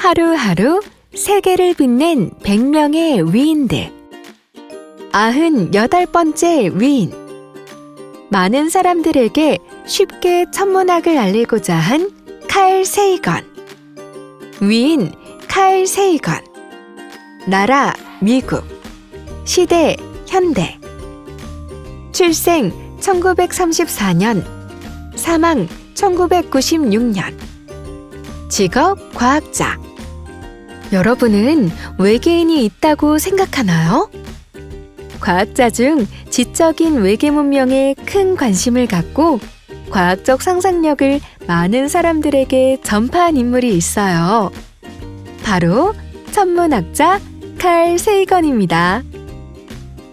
하루하루 세계를 빛낸 100명의 위인들. 아흔 여덟 번째 위인. 많은 사람들에게 쉽게 천문학을 알리고자 한 칼 세이건. 위인 칼 세이건. 나라 미국. 시대 현대. 출생 1934년. 사망 1996년. 직업 과학자. 여러분은 외계인이 있다고 생각하나요? 과학자 중 지적인 외계 문명에 큰 관심을 갖고 과학적 상상력을 많은 사람들에게 전파한 인물이 있어요. 바로 천문학자 칼 세이건입니다.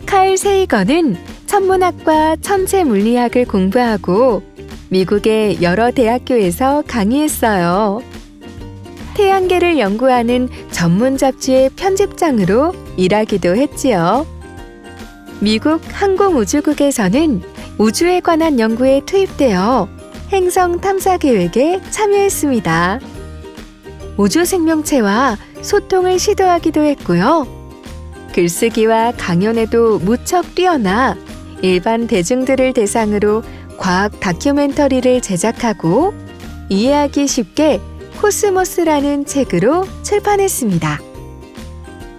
칼 세이건은 천문학과 천체 물리학을 공부하고 미국의 여러 대학교에서 강의했어요. 태양계를 연구하는 전문 잡지의 편집장으로 일하기도 했지요. 미국 항공우주국에서는 우주에 관한 연구에 투입되어 행성 탐사 계획에 참여했습니다. 우주 생명체와 소통을 시도하기도 했고요. 글쓰기와 강연에도 무척 뛰어나 일반 대중들을 대상으로 과학 다큐멘터리를 제작하고 이해하기 쉽게 코스모스라는 책으로 출판했습니다.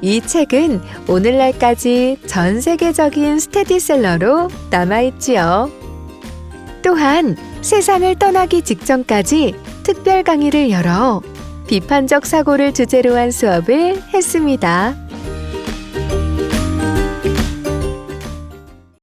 이 책은 오늘날까지 전 세계적인 스테디셀러로 남아있지요. 또한 세상을 떠나기 직전까지 특별 강의를 열어 비판적 사고를 주제로 한 수업을 했습니다.